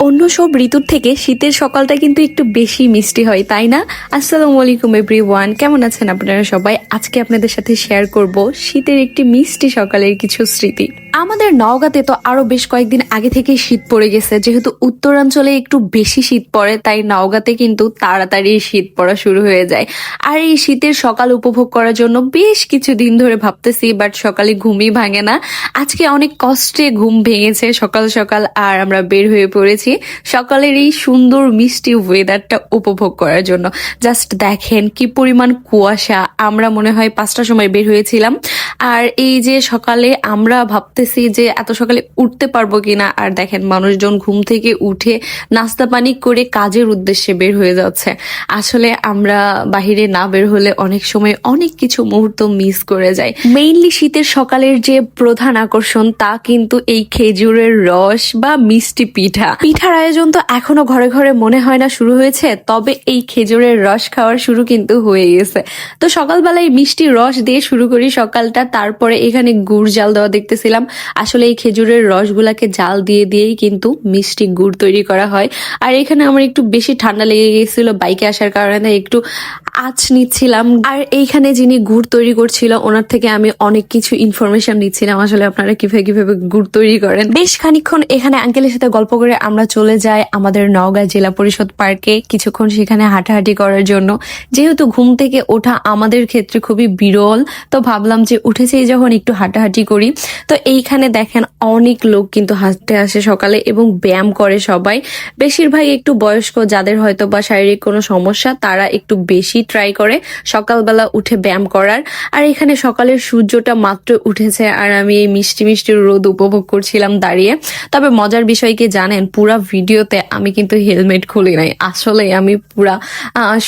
অন্য সব ঋতুর থেকে শীতের সকালটা কিন্তু একটু বেশি মিষ্টি হয়, তাই না? আসসালামু আলাইকুম এভরি ওয়ান কেমন আছেন আপনারা সবাই? আজকে আপনাদের সাথে শেয়ার করব শীতের একটি মিষ্টি সকালের কিছু স্মৃতি। আমাদের নওগাঁতে তো আরও বেশ কয়েকদিন আগে থেকেই শীত পড়ে গেছে। যেহেতু উত্তরাঞ্চলে একটু বেশি শীত পড়ে, তাই নওগাঁতে কিন্তু তাড়াতাড়ি শীত পড়া শুরু হয়ে যায়। আর এই শীতের সকাল উপভোগ করার জন্য বেশ কিছু দিন ধরে ভাবতেছি বাট সকালে ঘুমই ভাঙে না। আজকে অনেক কষ্টে ঘুম ভেঙেছে সকাল সকাল, আর আমরা বের হয়ে পড়েছি সকালের এই সুন্দর মিষ্টি ওয়েদারটা উপভোগ করার জন্য। জাস্ট দেখেন কি পরিমাণ কুয়াশা, আমরা মনে হয় পাঁচটার সময় বের হয়েছিলাম। আর এই যে সকালে আমরা ভাবতেছি যে এত সকালে উঠতে পারব কিনা? আর দেখেন, মানুষজন ঘুম থেকে উঠে নাস্তা পানি করে কাজের উদ্দেশ্যে বের হয়ে যাচ্ছে। আসলে আমরা বাহিরে না বের হলে অনেক সময় অনেক কিছু মুহূর্ত মিস করে যায় মেইনলি শীতের সকালের যে প্রধান আকর্ষণ, তা কিন্তু এই খেজুরের রস বা মিষ্টি পিঠা। পিঠার আয়োজন তো এখনও ঘরে ঘরে মনে হয় না শুরু হয়েছে, তবে এই খেজুরের রস খাওয়ার শুরু কিন্তু হয়ে গেছে। তো সকালবেলায় মিষ্টি রস দিয়ে শুরু করি সকালটা, তারপরে এখানে গুড় জাল দেওয়া দেখতেছিলাম। আসলে এই খেজুরের রসগুলাকে জাল দিয়ে দিয়েই কিন্তু মিষ্টি গুড় তৈরি করা হয়। আর এখানে আমার একটু বেশি ঠান্ডা লেগে গেছিল, বাইকে আসার কারণে একটু আঁচ নিচ্ছিলাম। আর এইখানে যিনি গুড় তৈরি করছিল, ওনার থেকে আমি অনেক কিছু ইনফরমেশন নিচ্ছিলাম। আসলে আপনারা কীভাবে কীভাবে গুড় তৈরি করেন। বেশ খানিকক্ষণ এখানে আঙ্কেলের সাথে গল্প করে আমরা চলে যাই আমাদের নওগাঁ জেলা পরিষদ পার্কে কিছুক্ষণ সেখানে হাঁটাহাঁটি করার জন্য। যেহেতু ঘুম থেকে ওঠা আমাদের ক্ষেত্রে খুবই বিরল, তো ভাবলাম যে উঠেছেই যখন একটু হাঁটাহাঁটি করি। তো এইখানে দেখেন অনেক লোক কিন্তু হাঁটতে আসে সকালে এবং ব্যায়াম করে সবাই। বেশিরভাগ একটু বয়স্ক, যাদের হয়তো বা শারীরিক কোনো সমস্যা, তারা একটু বেশি ট্রাই করে সকালবেলা উঠে ব্যায়াম করার। আর এখানে সকালের সূর্যটা মাত্র উঠেছে আর আমি এই মিষ্টি মিষ্টি রোদ উপভোগ করছিলাম দাঁড়িয়ে। তবে মজার বিষয় কি জানেন, পুরা ভিডিওতে আমি কিন্তু হেলমেট খুলি নাই। আসলে আমি পুরা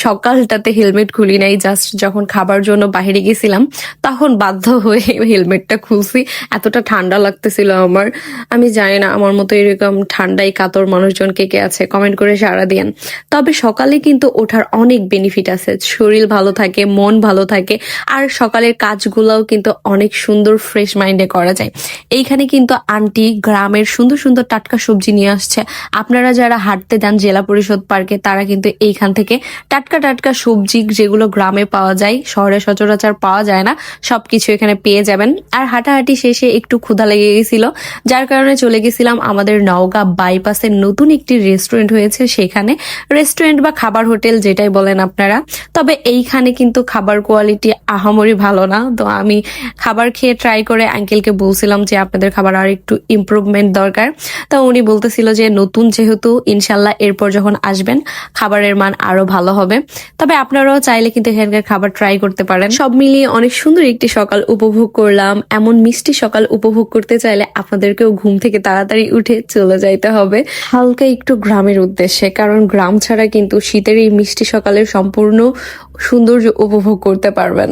সকালটাতে হেলমেট খুলি নাই। জাস্ট যখন খাবার জন্য বাইরে গেছিলাম, তখন বাধ্য হয়ে হেলমেটটা খুলছি। এতটা ঠান্ডা লাগতেছিল আমার। আমি জানি না, আমার মতো এরকম ঠান্ডায় কাতর মানুষজন কে কে আছে কমেন্ট করে সাড়া দিয়েন। তবে সকালে কিন্তু ওঠার অনেক বেনিফিট আছে। শরীর ভালো থাকে, মন ভালো থাকে, আর সকালের কাজগুলোও কিন্তু অনেক সুন্দর ফ্রেশ মাইন্ডে করা যায়। এইখানে কিন্তু আন্টি গ্রামের সুন্দর সুন্দর টাটকা সবজি নিয়ে আসছে। আপনারা যারা হাঁটতে যান জেলা পরিষদ পার্কে, তারা কিন্তু এইখান থেকে টাটকা টাটকা সবজি যেগুলো গ্রামে পাওয়া যায়, শহরে সচরাচর পাওয়া যায় না, সবকিছু এখানে পেয়ে যাবেন। আর হাঁটাহাঁটি শেষে একটু ক্ষুধা লেগে গেছিল। যার কারণে চলে গেছিলাম আমাদের নওগাঁ বাইপাসের নতুন একটি রেস্টুরেন্ট হয়েছে সেখানে। রেস্টুরেন্ট বা খাবার হোটেল যেটাই বলেন আপনারা। তবে এইখানে কিন্তু খাবার কোয়ালিটি আহামরি ভালো না। তো আমি খাবার খেয়ে ট্রাই করে আঙ্কেলকে বলছিলাম যে আপনাদের খাবার আর একটু ইমপ্রুভমেন্ট দরকার। তো উনি বলতেছিল যে নতুন যেহেতু ইনশাল্লাহ এরপর যখন আসবেন খাবারের মান আরও ভালো হবে। তবে আপনারাও চাইলে কিন্তু এখানকার খাবার ট্রাই করতে পারেন। সব মিলিয়ে অনেক সুন্দর একটি সকাল উপভোগ করলাম। এমন মিষ্টি সকাল উপভোগ করতে চাইলে আপনাদেরকেও ঘুম থেকে তাড়াতাড়ি উঠে চলে যাইতে হবে। হালকা একটু গ্রামের উদ্দেশ্যে, কারণ গ্রাম ছাড়া কিন্তু শীতের এই মিষ্টি সকালের সম্পূর্ণ সৌন্দর্য উপভোগ করতে পারবেন